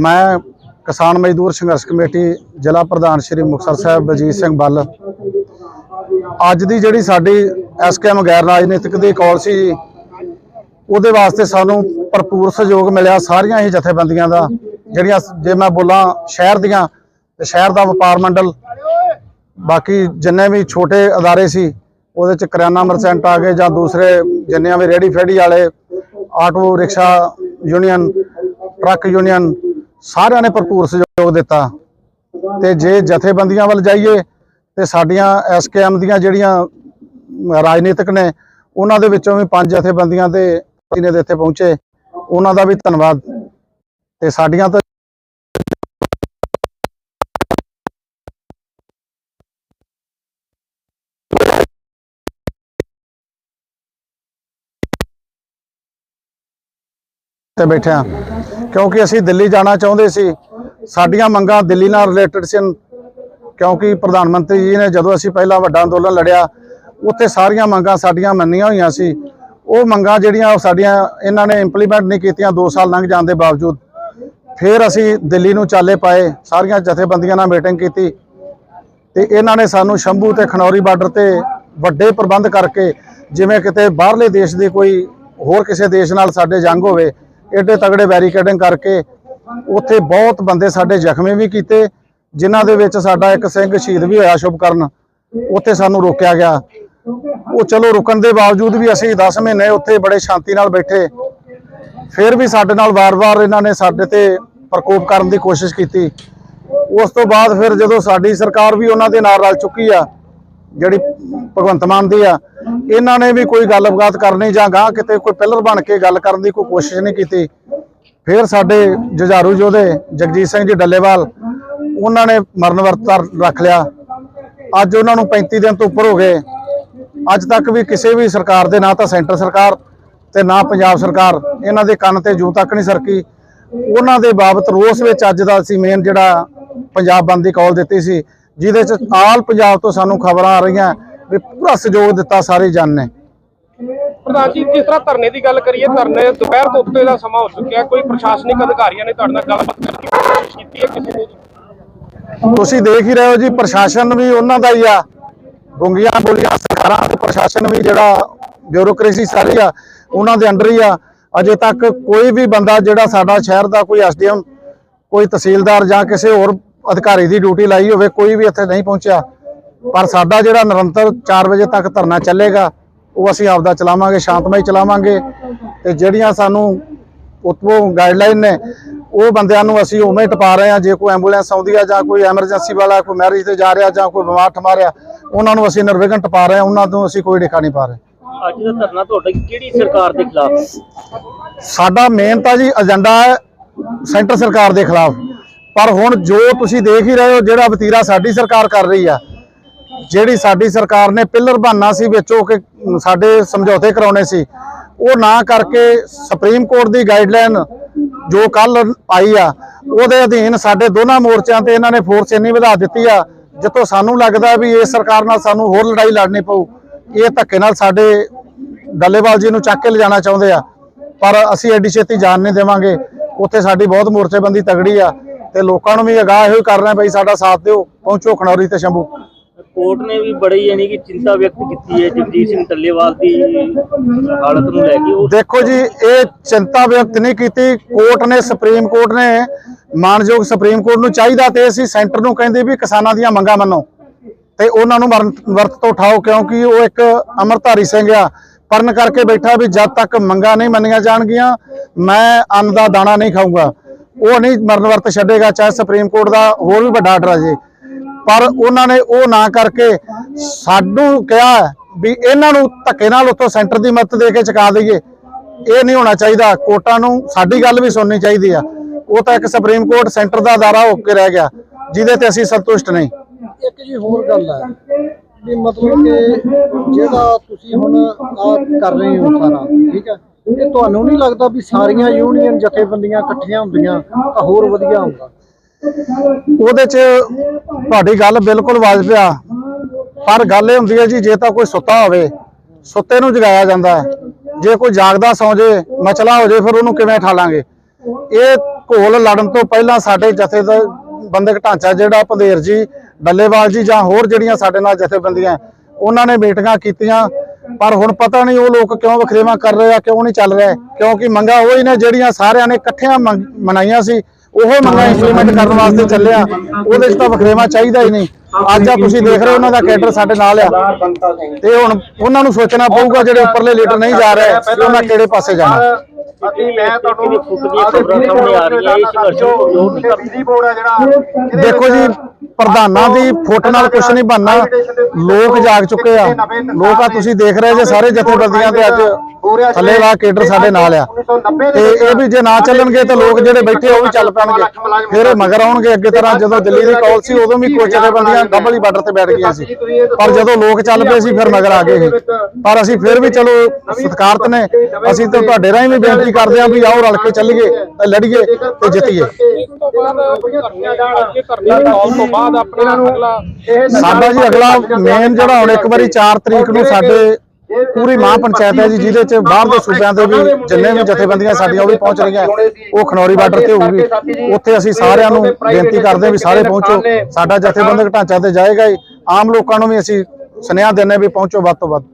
ਮੈਂ ਕਿਸਾਨ ਮਜ਼ਦੂਰ ਸੰਘਰਸ਼ ਕਮੇਟੀ ਜ਼ਿਲ੍ਹਾ ਪ੍ਰਧਾਨ ਸ਼੍ਰੀ ਮੁਕਤਸਰ ਸਾਹਿਬ ਬਲਜੀਤ ਸਿੰਘ ਬੱਲ। ਅੱਜ ਦੀ ਜਿਹੜੀ ਸਾਡੀ ਐਸਕੇਐਮ ਗੈਰ ਰਾਜਨੀਤਿਕ ਦੀ ਕਾਲ ਸੀ, ਉਹਦੇ ਵਾਸਤੇ ਸਾਨੂੰ ਭਰਪੂਰ ਸਹਿਯੋਗ ਮਿਲਿਆ ਸਾਰੀਆਂ ਹੀ ਜਥੇਬੰਦੀਆਂ ਦਾ, ਜਿਹੜੀਆਂ ਜੇ ਮੈਂ ਬੋਲਾਂ ਸ਼ਹਿਰ ਦੀਆਂ, ਤੇ ਸ਼ਹਿਰ ਦਾ ਵਪਾਰ ਮੰਡਲ, ਬਾਕੀ ਜਿੰਨੇ ਵੀ ਛੋਟੇ ਅਦਾਰੇ ਸੀ, ਉਹਦੇ ਚ ਕਰਿਆਨਾ ਮਰਸੈਂਟ ਆ ਗਏ ਜਾਂ ਦੂਸਰੇ ਜਿੰਨੀਆਂ ਵੀ ਰੇੜੀ ਫੇੜੀ ਵਾਲੇ, auto rickshaw union, truck union ਸਾਰਿਆਂ ਨੇ ਭਰਪੂਰ ਸਹਿਯੋਗ ਦਿੱਤਾ। ਤੇ ਜੇ ਜਥੇਬੰਦੀਆਂ ਵੱਲ ਜਾਈਏ, ਤੇ ਸਾਡੀਆਂ ਐਸਕੇਐਮ ਦੀਆਂ ਜਿਹੜੀਆਂ ਰਾਜਨੀਤਿਕ ਨੇ, ਉਹਨਾਂ ਦੇ ਵਿੱਚੋਂ ਵੀ ਪੰਜ ਜਥੇਬੰਦੀਆਂ ਤੇ ਨੇ ਦੇ ਇੱਥੇ ਪਹੁੰਚੇ। ਉਹਨਾਂ ਦਾ ਵੀ ਧੰਨਵਾਦ। ਤੇ ਸਾਡੀਆਂ ਤਾਂ ਤੇ ਬੈਠੇ ਕਿਉਂਕਿ ਅਸੀਂ ਦਿੱਲੀ ਜਾਣਾ ਚਾਹੁੰਦੇ ਸੀ, ਸਾਡੀਆਂ ਮੰਗਾਂ ਦਿੱਲੀ ਨਾਲ ਰਿਲੇਟਡ ਸਨ ਕਿਉਂਕਿ ਪ੍ਰਧਾਨ ਮੰਤਰੀ ਜੀ ਨੇ ਜਦੋਂ ਅਸੀਂ ਪਹਿਲਾਂ ਵੱਡਾ ਅੰਦੋਲਨ ਲੜਿਆ, ਉੱਥੇ ਸਾਰੀਆਂ ਮੰਗਾਂ ਸਾਡੀਆਂ ਮੰਨੀਆਂ ਹੋਈਆਂ ਸੀ। ਉਹ ਮੰਗਾਂ ਜਿਹੜੀਆਂ ਸਾਡੀਆਂ, ਇਹਨਾਂ ਨੇ ਇੰਪਲੀਮੈਂਟ ਨਹੀਂ ਕੀਤੀਆਂ 2 ਸਾਲ ਲੰਘ ਜਾਣ ਦੇ ਬਾਵਜੂਦ। ਫਿਰ ਅਸੀਂ ਦਿੱਲੀ ਨੂੰ ਚਾਲੇ ਪਾਏ, ਸਾਰੀਆਂ ਜਥੇਬੰਦੀਆਂ ਨਾਲ ਮੀਟਿੰਗ ਕੀਤੀ। ਤੇ ਇਹਨਾਂ ਨੇ ਸਾਨੂੰ ਸ਼ੰਭੂ ਤੇ ਖਨੌਰੀ ਬਾਰਡਰ ਤੇ ਵੱਡੇ ਪ੍ਰਬੰਧ ਕਰਕੇ, ਜਿਵੇਂ ਕਿਤੇ ਬਾਹਰਲੇ ਦੇਸ਼ ਦੇ ਕੋਈ ਹੋਰ ਕਿਸੇ ਦੇਸ਼ ਨਾਲ ਸਾਡੇ ਜੰਗ ਹੋਵੇ ਏਡੇ ਤਗੜੇ ਬੈਰੀਕੇਡਿੰਗ ਕਰਕੇ ਉੱਥੇ ਬਹੁਤ ਬੰਦੇ ਸਾਡੇ ਜ਼ਖਮੀ ਵੀ ਕੀਤੇ, ਜਿਨ੍ਹਾਂ ਦੇ ਵਿੱਚ ਸਾਡਾ ਇੱਕ ਸਿੰਘ ਸ਼ਹੀਦ ਵੀ ਹੋਇਆ ਸ਼ੁਭਕਰਨ ਉੱਥੇ ਸਾਨੂੰ ਰੋਕਿਆ ਗਿਆ। ਉਹ ਚਲੋ ਰੁਕਣ ਦੇ ਬਾਵਜੂਦ ਵੀ ਅਸੀਂ 10 ਮਹੀਨੇ ਉੱਥੇ ਬੜੇ ਸ਼ਾਂਤੀ ਨਾਲ ਬੈਠੇ, ਫਿਰ ਵੀ ਸਾਡੇ ਨਾਲ ਵਾਰ-ਵਾਰ ਇਹਨਾਂ ਨੇ ਸਾਡੇ ਤੇ ਪ੍ਰਕੋਪ ਕਰਨ ਦੀ ਕੋਸ਼ਿਸ਼ ਕੀਤੀ। ਉਸ ਤੋਂ ਬਾਅਦ ਫਿਰ ਜਦੋਂ ਸਾਡੀ ਸਰਕਾਰ ਵੀ ਉਹਨਾਂ ਦੇ ਨਾਲ ਰਲ ਚੁੱਕੀ ਆ, ਜਿਹੜੀ ਭਗਵੰਤ ਮਾਨ ਦੀ ਆ ਇਹਨਾਂ ਨੇ ਵੀ ਕੋਈ ਗੱਲਬਾਤ ਕਰਨੀ ਜਾਂ ਗਾਂ ਕਿਤੇ ਕੋਈ ਪਿਲਰ ਬਣ ਕੇ ਗੱਲ ਕਰਨ ਦੀ ਕੋਈ ਕੋਸ਼ਿਸ਼ ਨਹੀਂ ਕੀਤੀ। ਫਿਰ ਸਾਡੇ ਜੁਝਾਰੂ ਯੋਧੇ ਜਗਜੀਤ ਸਿੰਘ ਜੀ ਡੱਲੇਵਾਲ, ਉਹਨਾਂ ਨੇ ਮਰਨ ਵਰਤ ਰੱਖ ਲਿਆ। ਅੱਜ ਉਹਨਾਂ ਨੂੰ 35 ਦਿਨ ਤੋਂ ਉੱਪਰ ਹੋ ਗਏ। ਅੱਜ ਤੱਕ ਵੀ ਕਿਸੇ ਵੀ ਸਰਕਾਰ ਦੇ, ਨਾ ਤਾਂ ਸੈਂਟਰ ਸਰਕਾਰ ਤੇ ਨਾ ਪੰਜਾਬ ਸਰਕਾਰ ਇਹਨਾਂ ਦੇ ਕੰਨ ਤੇ ਜੂ ਤੱਕ ਨਹੀਂ ਸਰਕੀ। ਉਹਨਾਂ ਦੇ ਬਾਬਤ ਰੋਸ ਵਿੱਚ ਅੱਜ ਦਾ ਅਸੀਂ ਮੇਨ ਜਿਹੜਾ ਪੰਜਾਬ ਬੰਦ ਦੀ ਕਾਲ ਦਿੱਤੀ ਸੀ, ਜਿਹਦੇ ਚ ਆਲ ਪੰਜਾਬ ਤੋਂ ਸਾਨੂੰ ਖਬਰਾਂ ਆ ਰਹੀਆਂ। ਵੀ ਪੂਰਾ ਸਹਿਯੋਗ ਦਿੱਤਾ ਸਾਰੇ ਜਨ ਨੇ। ਪ੍ਰਧਾਨ ਜੀ ਜਿਸ ਤਰ੍ਹਾਂ ਧਰਨੇ ਦੀ ਗੱਲ ਕਰੀਏ ਧਰਨੇ ਦੁਪਹਿਰ ਤੋਂ ਉੱਤੇ ਦਾ ਸਮਾਂ ਹੋ ਚੁੱਕਿਆ ਕੋਈ ਪ੍ਰਸ਼ਾਸਨਿਕ ਅਧਿਕਾਰੀਆਂ ਨੇ ਤੁਹਾਡੇ ਨਾਲ ਗੱਲਬਾਤ ਕਰਨ ਦੀ ਕੋਸ਼ਿਸ਼ ਕੀਤੀ ਹੈ ਕਿਸੇ ਨੇ ਤੁਸੀਂ ਦੇਖ ਹੀ ਰਹੇ ਹੋ ਜੀ ਪ੍ਰਸ਼ਾਸਨ ਵੀ ਉਹਨਾਂ ਦਾ ਹੀ ਆ। ਗੁੰਗੀਆਂ ਬੋਲੀਆਂ ਸਰਕਾਰਾਂ ਤੇ ਪ੍ਰਸ਼ਾਸਨ ਵੀ ਜਿਹੜਾ ਬਿਊਰੋਕ੍ਰੇਸੀ ਸਾਰੀ ਆ ਉਹਨਾਂ ਦੇ ਅੰਡਰ ਹੀ ਆ। ਅਜੇ ਤੱਕ ਕੋਈ ਵੀ ਬੰਦਾ ਜਿਹੜਾ ਸਾਡਾ ਸ਼ਹਿਰ ਦਾ ਕੋਈ ਐਸਡੀਐਮ ਕੋਈ ਤਹਿਸੀਲਦਾਰ ਜਾਂ ਕਿਸੇ ਹੋਰ ਅਧਿਕਾਰੀ ਦੀ ਡਿਊਟੀ ਲਾਈ ਹੋਵੇ ਕੋਈ ਵੀ ਇੱਥੇ ਨਹੀਂ ਪਹੁੰਚਿਆ। ਪਰ ਸਾਡਾ ਜਿਹੜਾ ਨਿਰੰਤਰ 4 ਵਜੇ ਤੱਕ ਧਰਨਾ ਚੱਲੇਗਾ ਉਹ ਅਸੀਂ ਆਪਦਾ ਚਲਾਵਾਂਗੇ ਸ਼ਾਂਤਮਈ ਚਲਾਵਾਂਗੇ ਤੇ ਜਿਹੜੀਆਂ ਸਾਨੂੰ ਉਤੋਂ ਗਾਈਡਲਾਈਨ ਨੇ ਉਹ ਬੰਦਿਆਂ ਨੂੰ ਅਸੀਂ ਉਵੇਂ ਟਪਾ ਰਹੇ ਹਾਂ ਜੇ ਕੋਈ ਐਂਬੂਲੈਂਸ ਆਉਂਦੀ ਆ ਜਾਂ ਕੋਈ ਐਮਰਜੈਂਸੀ ਵਾਲਾ ਕੋਈ ਮੈਰਿਜ ਤੇ ਜਾ ਰਿਹਾ ਜਾਂ ਕੋਈ ਬਿਮਾਰ ਠਮਾ ਰਿਹਾ ਉਹਨਾਂ ਨੂੰ ਅਸੀਂ ਨਿਰਵਿਘਨ ਟਪਾ ਰਹੇ ਹਾਂ ਉਹਨਾਂ ਤੋਂ ਅਸੀਂ ਕੋਈ ਡਿੱਕਾ ਨਹੀਂ ਪਾ ਰਹੇ। ਅੱਜ ਦਾ ਧਰਨਾ ਤੁਹਾਡਾ ਕਿਹੜੀ ਸਰਕਾਰ ਦੇ ਖਿਲਾਫ? ਸਾਡਾ ਮੇਨ ਤਾਂ ਜੀ ਏਜੰਡਾ ਹੈ ਸੈਂਟਰ ਸਰਕਾਰ ਦੇ ਖਿਲਾਫ। ਪਰ ਹੁਣ ਜੋ ਤੁਸੀਂ ਦੇਖ ਹੀ ਰਹੇ ਹੋ ਜਿਹੜਾ ਵਤੀਰਾ ਸਾਡੀ ਸਰਕਾਰ ਕਰ ਰਹੀ ਆ ਜਿਹੜੀ ਸਾਡੀ ਸਰਕਾਰ ਨੇ ਪਿੱਲਰ ਬਹਾਨਾ ਸੀ ਵਿੱਚੋਂ ਕਿ ਸਾਡੇ ਸਮਝੌਤੇ ਕਰਾਉਣੇ ਸੀ, ਉਹ ਨਾ ਕਰਕੇ ਸੁਪਰੀਮ ਕੋਰਟ ਦੀ ਗਾਈਡਲਾਈਨ ਜੋ ਕੱਲ ਆਈ ਆ, ਉਹਦੇ ਅਧੀਨ ਸਾਡੇ ਦੋਨਾਂ ਮੋਰਚਿਆਂ ਤੇ ਇਹਨਾਂ ਨੇ ਫੋਰਸ ਇੰਨੀ ਵਧਾ ਦਿੱਤੀ ਆ, ਜਿੱਥੋਂ ਸਾਨੂੰ ਲੱਗਦਾ ਵੀ ਇਸ ਸਰਕਾਰ ਨਾਲ ਸਾਨੂੰ ਹੋਰ ਲੜਾਈ ਲੜਨੀ ਪਊ, ਇਹ ਧੱਕੇ ਨਾਲ ਸਾਡੇ ਡੱਲੇਵਾਲ ਜੀ ਨੂੰ ਚੱਕ ਕੇ ਲਿਜਾਣਾ ਚਾਹੁੰਦੇ ਆ, ਪਰ ਅਸੀਂ ਐਡੀ ਛੇਤੀ ਜਾਣ ਨਹੀਂ ਦੇਵਾਂਗੇ, ਉੱਥੇ ਸਾਡੀ ਬਹੁਤ ਮੋਰਚੇਬੰਦੀ ਤਗੜੀ ਆ, ਤੇ ਲੋਕਾਂ ਨੂੰ ਵੀ ਅਗਾਹ ਇਹੋ ਹੀ ਕਰ ਰਹੇ ਬਈ ਸਾਡਾ ਸਾਥ ਦਿਓ, ਪਹੁੰਚੋ ਖਣੌਰੀ ਤੇ ਸ਼ੰਭੂ। ਕੋਰਟ ਨੇ ਵੀ ਬੜੀ ਯਾਨੀ ਕਿ ਚਿੰਤਾ ਵਿਅਕਤ ਕੀਤੀ ਹੈ ਜਗਜੀਤ ਸਿੰਘ ਟੱਲੇਵਾਲ ਦੀ ਹਾਲਤ ਨੂੰ ਲੈ ਕੇ। ਉਹ ਦੇਖੋ ਜੀ, ਇਹ ਚਿੰਤਾ ਵਿਅਕਤ ਨਹੀਂ ਕੀਤੀ। ਕੋਰਟ ਨੇ, ਸੁਪਰੀਮ ਕੋਰਟ ਨੇ ਮਾਨਯੋਗ ਸੁਪਰੀਮ ਕੋਰਟ ਨੂੰ ਚਾਹੀਦਾ ਤੇ ਅਸੀਂ ਸੈਂਟਰ ਨੂੰ ਕਹਿੰਦੇ ਵੀ ਕਿਸਾਨਾਂ ਦੀਆਂ ਮੰਗਾਂ ਮੰਨੋ ਤੇ ਉਹਨਾਂ ਨੂੰ ਵਰਤ ਤੋਂ ਉਠਾਓ ਕਿਉਂਕਿ ਉਹ ਇੱਕ ਅਮਰਧਾਰੀ ਸਿੰਘ ਆ। ਪਰਨ ਕਰਕੇ ਬੈਠਾ ਵੀ ਜਦ ਤੱਕ ਮੰਗਾਂ ਨਹੀਂ ਮੰਨੀਆਂ ਜਾਣਗੀਆਂ, ਮੈਂ ਅੰਨ ਦਾ ਦਾਣਾ ਨਹੀਂ ਖਾਊਂਗਾ। ਉਹ ਨਹੀਂ ਮਰਨ ਵਰਤ ਛੱਡੇਗਾ, ਚਾਹੇ ਸੁਪਰੀਮ ਕੋਰਟ ਦਾ ਹੋਰ ਵੀ ਵੱਡਾ ਆਰਡਰ ਆ ਜੇ। ਪਰ ਉਹਨਾਂ ਨੇ ਉਹ ਨਾ ਕਰਕੇ ਸਾਨੂੰ ਕਿਹਾ ਵੀ ਇਹਨਾਂ ਨੂੰ ਧੱਕੇ ਨਾਲ ਉੱਥੋਂ ਸੈਂਟਰ ਦੀ ਮਦਦ ਦੇ ਕੇ ਚੁਕਾ ਦਈਏ। ਇਹ ਨਹੀਂ ਹੋਣਾ ਚਾਹੀਦਾ। ਕੋਰਟਾਂ ਨੂੰ ਸਾਡੀ ਗੱਲ ਵੀ ਸੁਣਨੀ ਚਾਹੀਦੀ ਆ। ਉਹ ਤਾਂ ਇੱਕ ਸੁਪਰੀਮ ਕੋਰਟ ਸੈਂਟਰ ਦਾ ਅਦਾਰਾ ਹੋ ਕੇ ਰਹਿ ਗਿਆ। ਜਿਹਦੇ ਤੇ ਅਸੀਂ ਸੰਤੁਸ਼ਟ ਨਹੀਂ। ਇੱਕ ਜੀ ਹੋਰ ਗੱਲ ਹੈ ਵੀ ਮਤਲਬ ਕਿ ਜਿਹੜਾ ਤੁਸੀਂ ਹੁਣ ਆ ਕਰ ਰਹੇ ਹੋ ਸਾਰਾ, ਠੀਕ ਹੈ ਇਹ ਤੁਹਾਨੂੰ ਨਹੀਂ ਲੱਗਦਾ ਵੀ ਸਾਰੀਆਂ ਯੂਨੀਅਨ ਜਥੇਬੰਦੀਆਂ ਇਕੱਠੀਆਂ ਹੁੰਦੀਆਂ ਤਾਂ ਹੋਰ ਵਧੀਆ ਹੁੰਦਾ? ਉਹਦੇ 'ਚ ਤੁਹਾਡੀ ਗੱਲ ਬਿਲਕੁਲ ਵਾਜਬ ਆ। ਪਰ ਗੱਲ ਇਹ ਹੁੰਦੀ ਹੈ ਜੀ, ਜੇ ਤਾਂ ਕੋਈ ਸੁੱਤਾ ਹੋਵੇ, ਸੁੱਤੇ ਨੂੰ ਜਗਾਇਆ ਜਾਂਦਾ ਹੈ। ਜੇ ਕੋਈ ਜਾਗਦਾ ਸੌਂ ਜੇ, ਮਚਲਾ ਹੋ ਜੇ, ਫਿਰ ਉਹਨੂੰ ਕਿਵੇਂ ਠਾਲਾਂਗੇ? ਇਹ ਘੋਲ ਲੜਨ ਤੋਂ ਪਹਿਲਾਂ ਸਾਡੇ ਜਥੇ ਦਾ ਬੰਦਕ ਢਾਂਚਾ ਜਿਹੜਾ ਪੰਧੇਰ ਜੀ, ਡੱਲੇਵਾਲ ਜੀ ਜਾਂ ਹੋਰ ਜਿਹੜੀਆਂ ਸਾਡੇ ਨਾਲ ਜਥੇਬੰਦੀਆਂ, ਉਹਨਾਂ ਨੇ ਮੀਟਿੰਗਾਂ ਕੀਤੀਆਂ। ਪਰ ਹੁਣ ਪਤਾ ਨਹੀਂ ਉਹ ਲੋਕ ਕਿਉਂ ਵਖਰੇਵਾਂ ਕਰ ਰਹੇ ਆ, ਕਿਉਂ ਨਹੀਂ ਚੱਲ ਰਿਹਾ? ਕਿਉਂਕਿ ਮੰਗਾਂ ਉਹੀ ਨੇ ਜਿਹੜੀਆਂ ਸਾਰਿਆਂ ਨੇ ਇਕੱਠਿਆਂ ਮੰਗ- ਮਨਾਈਆਂ ਸੀ। ਉਹ ਮੰਗਾਂ ਇੰਪਲੀਮੈਂਟ ਕਰਨ ਵਾਸਤੇ ਚੱਲਿਆ ਉਹਦੇ 'ਚ ਤਾਂ ਵਖਰੇਵਾਂ ਚਾਹੀਦਾ ਹੀ ਨਹੀਂ। ਅੱਜ ਆ ਤੁਸੀਂ ਦੇਖ ਰਹੇ ਹੋ ਉਹਨਾਂ ਦਾ ਕੈਡਰ ਸਾਡੇ ਨਾਲ ਆ। ਤੇ ਹੁਣ ਉਹਨਾਂ ਨੂੰ ਸੋਚਣਾ ਪਊਗਾ ਜਿਹੜੇ ਉੱਪਰਲੇ ਲੀਡਰ ਨਹੀਂ ਜਾ ਰਹੇ ਉਹਨਾਂ ਕਿਹੜੇ ਪਾਸੇ ਜਾਣਾ। ਅਸੀਂ ਮੈਂ ਤੁਹਾਨੂੰ ਫੁੱਟ ਦੀਆਂ ਖਬਰਾਂ ਸਾਹਮਣੇ ਆ ਰਹੀਆਂ ਇਹ ਸੰਘਰਸ਼ ਨੂੰ ਜ਼ੋਰ ਨਹੀਂ ਬਿਜਲੀ ਬੋਰਡ ਆ ਜਿਹੜਾ ਦੇਖੋ ਜੀ ਪ੍ਰਧਾਨਾਂ ਦੀ ਫੁੱਟ ਨਾਲ ਕੁਝ ਨਹੀਂ ਬਣਨਾ। ਲੋਕ ਜਾਗ ਚੁੱਕੇ ਆ। ਲੋਕ ਆ ਤੁਸੀਂ ਦੇਖ ਰਹੇ ਜੇ ਸਾਰੇ ਜਥੇਬੰਦੀਆਂ ਤੇ ਅੱਜ ਥੱਲੇ ਵਾ ਕੇਡਰ ਸਾਡੇ ਨਾਲ ਆ। ਤੇ ਇਹ ਵੀ ਜੇ ਨਾ ਚੱਲਣਗੇ ਤਾਂ ਲੋਕ ਜਿਹੜੇ ਬੈਠੇ ਆ ਉਹ ਵੀ ਚੱਲ ਪੈਣਗੇ। ਫਿਰ ਇਹ ਮਗਰ ਆਉਣਗੇ ਅੱਗੇ ਤਰ੍ਹਾਂ ਜਦੋਂ ਦਿੱਲੀ ਦੀ ਕਾਲ ਸੀ ਉਦੋਂ ਵੀ ਕੁਝ ਜਥੇਬੰਦੀਆਂ ਡਬਲ ਹੀ ਬਾਰਡਰ ਤੇ ਬੈਠ ਗਈਆਂ ਸੀ। ਪਰ ਜਦੋਂ ਲੋਕ ਚੱਲ ਪਏ ਸੀ ਫਿਰ ਮਗਰ ਆ ਗਏ ਇਹ। ਪਰ ਅਸੀਂ ਫਿਰ ਵੀ ਚਲੋ ਸਤਿਕਾਰਤ ਨੇ। ਅਸੀਂ ਤਾਂ ਤੁਹਾਡੇ ਰਾਹੀਂ ਵੀ ਬੇਨਤੀ ਕਰਦੇ ਹਾਂ ਵੀ ਆਓ ਰਲ ਕੇ ਚੱਲੀਏ ਤੇ ਲੜੀਏ ਤੇ ਜਿੱਤੀਏ। ਇਸ ਤੋਂ ਬਾਅਦ ਧਰਨੇ ਅੱਗੇ ਧਰਨੇ ਦੀ ਕਾਲ ਤੋਂ ਬਾਅਦ ਆਪਣਾ ਅਗਲਾ ਸਾਡਾ ਜੀ ਅਗਲਾ ਮੇਨ ਜਿਹੜਾ ਹੁਣ ਇੱਕ ਵਾਰੀ 4 ਤਰੀਕ ਨੂੰ ਸਾਡੇ ਪੂਰੀ ਮਹਾਂ ਪੰਚਾਇਤ ਹੈ ਜੀ ਜਿਹਦੇ ਚ ਬਾਹਰ ਦੇ ਸੂਬਿਆਂ ਦੇ ਵੀ ਜਿੰਨੇ ਵੀ ਜਥੇਬੰਦੀਆਂ ਸਾਡੀਆਂ ਉਹ ਵੀ ਪਹੁੰਚ ਰਹੀਆਂ। ਉਹ ਖਨੌਰੀ ਬਾਰਡਰ ਤੇ ਹੋਊਗੀ। ਉੱਥੇ ਅਸੀਂ ਸਾਰਿਆਂ ਨੂੰ ਬੇਨਤੀ ਕਰਦੇ ਹਾਂ ਵੀ ਸਾਰੇ ਪਹੁੰਚੋ। ਸਾਡਾ ਜਥੇਬੰਦਕ ਢਾਂਚਾ ਤੇ ਜਾਏਗਾ ਹੀ। ਆਮ ਲੋਕਾਂ ਨੂੰ ਵੀ ਅਸੀਂ ਸੁਨੇਹਾ ਹਾਂ ਵੀ ਪਹੁੰਚੋ ਵੱਧ ਤੋਂ ਵੱਧ।